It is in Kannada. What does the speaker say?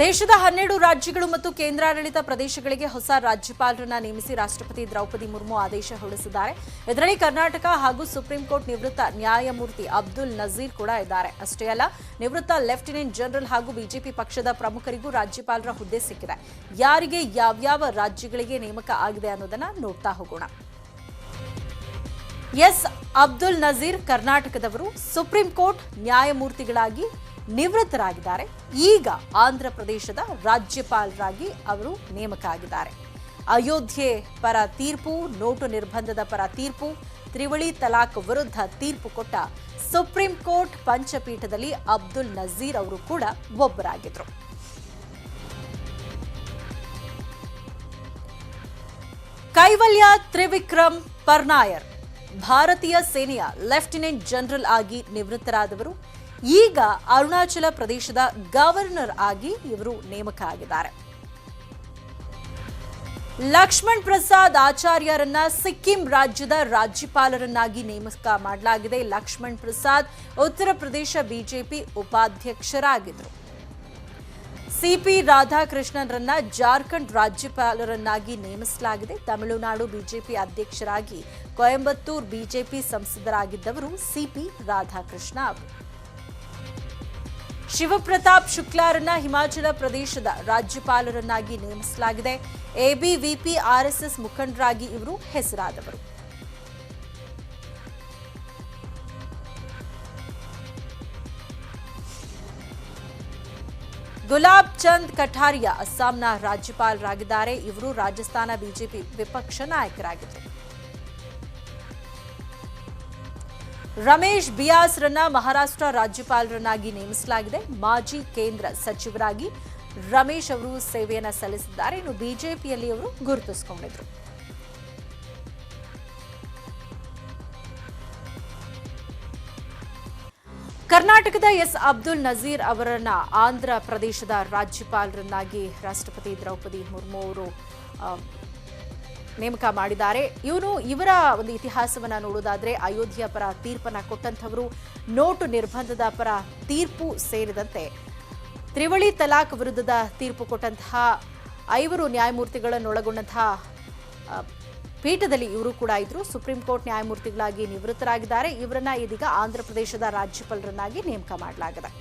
ದೇಶದ ಹನ್ನೆರಡು ರಾಜ್ಯಗಳು ಮತ್ತು ಕೇಂದ್ರಾಡಳಿತ ಪ್ರದೇಶಗಳಿಗೆ ಹೊಸ ರಾಜ್ಯಪಾಲರನ್ನ ನೇಮಿಸಿ ರಾಷ್ಟ್ರಪತಿ ದ್ರೌಪದಿ ಮುರ್ಮು ಆದೇಶ ಹೊರಡಿಸಿದ್ದಾರೆ. ಇದರಲ್ಲಿ ಕರ್ನಾಟಕ ಹಾಗೂ ಸುಪ್ರೀಂ ಕೋರ್ಟ್ ನಿವೃತ್ತ ನ್ಯಾಯಮೂರ್ತಿ ಅಬ್ದುಲ್ ನಜೀರ್ ಕೂಡ ಇದ್ದಾರೆ. ಅಷ್ಟೇ ಅಲ್ಲ, ನಿವೃತ್ತ ಲೆಫ್ಟಿನೆಂಟ್ ಜನರಲ್ ಹಾಗೂ ಬಿಜೆಪಿ ಪಕ್ಷದ ಪ್ರಮುಖರಿಗೂ ರಾಜ್ಯಪಾಲರ ಹುದ್ದೆ ಸಿಕ್ಕಿದೆ. ಯಾರಿಗೆ ಯಾವ್ಯಾವ ರಾಜ್ಯಗಳಿಗೆ ನೇಮಕ ಆಗಿದೆ ಅನ್ನೋದನ್ನ ನೋಡ್ತಾ ಹೋಗೋಣ. ಎಸ್. ಅಬ್ದುಲ್ ನಜೀರ್ ಕರ್ನಾಟಕದವರು, ಸುಪ್ರೀಂ ಕೋರ್ಟ್ ನ್ಯಾಯಮೂರ್ತಿಗಳಾಗಿ ನಿವೃತ್ತರಾಗಿದ್ದಾರೆ. ಈಗ ಆಂಧ್ರ ಪ್ರದೇಶದ ರಾಜ್ಯಪಾಲರಾಗಿ ಅವರು ನೇಮಕ ಆಗಿದ್ದಾರೆ ಅಯೋಧ್ಯೆ ಪರ ತೀರ್ಪು, ನೋಟು ನಿರ್ಬಂಧದ ಪರ ತೀರ್ಪು, ತ್ರಿವಳಿ ತಲಾಖ್ ವಿರುದ್ಧ ತೀರ್ಪು ಕೊಟ್ಟ ಸುಪ್ರೀಂ ಕೋರ್ಟ್ ಪಂಚಪೀಠದಲ್ಲಿ ಅಬ್ದುಲ್ ನಜೀರ್ ಅವರು ಕೂಡ ಒಬ್ಬರಾಗಿದ್ರು ಕೈವಲ್ಯ ತ್ರಿವಿಕ್ರಮ್ ಪರ್ನಾಯರ್, ಭಾರತೀಯ ಸೇನೆಯ ಲೆಫ್ಟಿನೆಂಟ್ ಜನರಲ್ ಆಗಿ ನಿವೃತ್ತರಾದವರು. ಈಗ ಅರುಣಾಚಲ ಪ್ರದೇಶದ ಗವರ್ನರ್ ಆಗಿ ಇವರು ನೇಮಕ ಆಗಿದ್ದಾರೆ ಲಕ್ಷ್ಮಣ್ ಪ್ರಸಾದ್ ಆಚಾರ್ಯರನ್ನ ಸಿಕ್ಕಿಂ ರಾಜ್ಯದ ರಾಜ್ಯಪಾಲರನ್ನಾಗಿ ನೇಮಕ ಮಾಡಲಾಗಿದೆ. ಲಕ್ಷ್ಮಣ್ ಪ್ರಸಾದ್ ಉತ್ತರ ಪ್ರದೇಶ ಬಿಜೆಪಿ ಉಪಾಧ್ಯಕ್ಷರಾಗಿದ್ದರು. ಸಿಪಿ ರಾಧಾಕೃಷ್ಣನ್ರನ್ನ ಜಾರ್ಖಂಡ್ ರಾಜ್ಯಪಾಲರನ್ನಾಗಿ ನೇಮಿಸಲಾಗಿದೆ. ತಮಿಳುನಾಡು ಬಿಜೆಪಿ ಅಧ್ಯಕ್ಷರಾಗಿ ಕೊಯಂಬತ್ತೂರ್ ಬಿಜೆಪಿ ಸಂಸದರಾಗಿದ್ದವರು ಸಿಪಿ ರಾಧಾಕೃಷ್ಣ ಅವರು. ಶಿವಪ್ರತಾಪ್ ಶುಕ್ಲಾರನ್ನ ಹಿಮಾಚಲ ಪ್ರದೇಶದ ರಾಜ್ಯಪಾಲರನ್ನಾಗಿ ನೇಮಿಸಲಾಗಿದೆ. ಎಬಿವಿಪಿ, ಆರ್ಎಸ್ಎಸ್ ಮುಖಂಡರಾಗಿ ಇವರು ಹೆಸರಾದವರು. ಗುಲಾಬ್ ಚಂದ್ ಕಠಾರಿಯಾ ಅಸ್ಸಾಂನ ರಾಜ್ಯಪಾಲರಾಗಿದ್ದಾರೆ. ಇವರು ರಾಜಸ್ಥಾನ ಬಿಜೆಪಿ ವಿಪಕ್ಷ ನಾಯಕರಾಗಿದ್ದರು. ರಮೇಶ್ ಬಿಯಾಸ್ರನ್ನ ಮಹಾರಾಷ್ಟ್ರ ರಾಜ್ಯಪಾಲರನ್ನಾಗಿ ನೇಮಿಸಲಾಗಿದೆ. ಮಾಜಿ ಕೇಂದ್ರ ಸಚಿವರಾಗಿ ರಮೇಶ್ ಅವರು ಸೇವೆಯನ್ನು ಸಲ್ಲಿಸಿದ್ದಾರೆ. ಇನ್ನು ಬಿಜೆಪಿಯಲ್ಲಿ ಅವರು ಗುರುತಿಸಿಕೊಂಡಿದ್ರು. ಕರ್ನಾಟಕದ ಎಸ್ ಅಬ್ದುಲ್ ನಜೀರ್ ಅವರನ್ನ ಆಂಧ್ರ ಪ್ರದೇಶದ ರಾಜ್ಯಪಾಲರನ್ನಾಗಿ ರಾಷ್ಟ್ರಪತಿ ದ್ರೌಪದಿ ಮುರ್ಮು ಅವರು ನೇಮಕ ಮಾಡಿದ್ದಾರೆ. ಇವನು ಇವರ ಒಂದು ಇತಿಹಾಸವನ್ನ ನೋಡೋದಾದ್ರೆ ಅಯೋಧ್ಯೆಯ ಪರ ತೀರ್ಪನ್ನ ಕೊಟ್ಟಂಥವರು, ನೋಟು ನಿರ್ಬಂಧದ ಪರ ತೀರ್ಪು ಸೇರಿದಂತೆ. ತ್ರಿವಳಿ ತಲಾಖ್ ವಿರುದ್ಧದ ತೀರ್ಪು ಕೊಟ್ಟಂತಹ ಐವರು ನ್ಯಾಯಮೂರ್ತಿಗಳನ್ನೊಳಗೊಂಡಂತಹ ಪೀಠದಲ್ಲಿ ಇವರು ಕೂಡ ಇದ್ರು. ಸುಪ್ರೀಂ ಕೋರ್ಟ್ ನ್ಯಾಯಮೂರ್ತಿಗಳಾಗಿ ನಿವೃತ್ತರಾಗಿದ್ದಾರೆ. ಇವರನ್ನ ಇದೀಗ ಆಂಧ್ರ ಪ್ರದೇಶದ ರಾಜ್ಯಪಾಲರನ್ನಾಗಿ ನೇಮಕ ಮಾಡಲಾಗಿದೆ.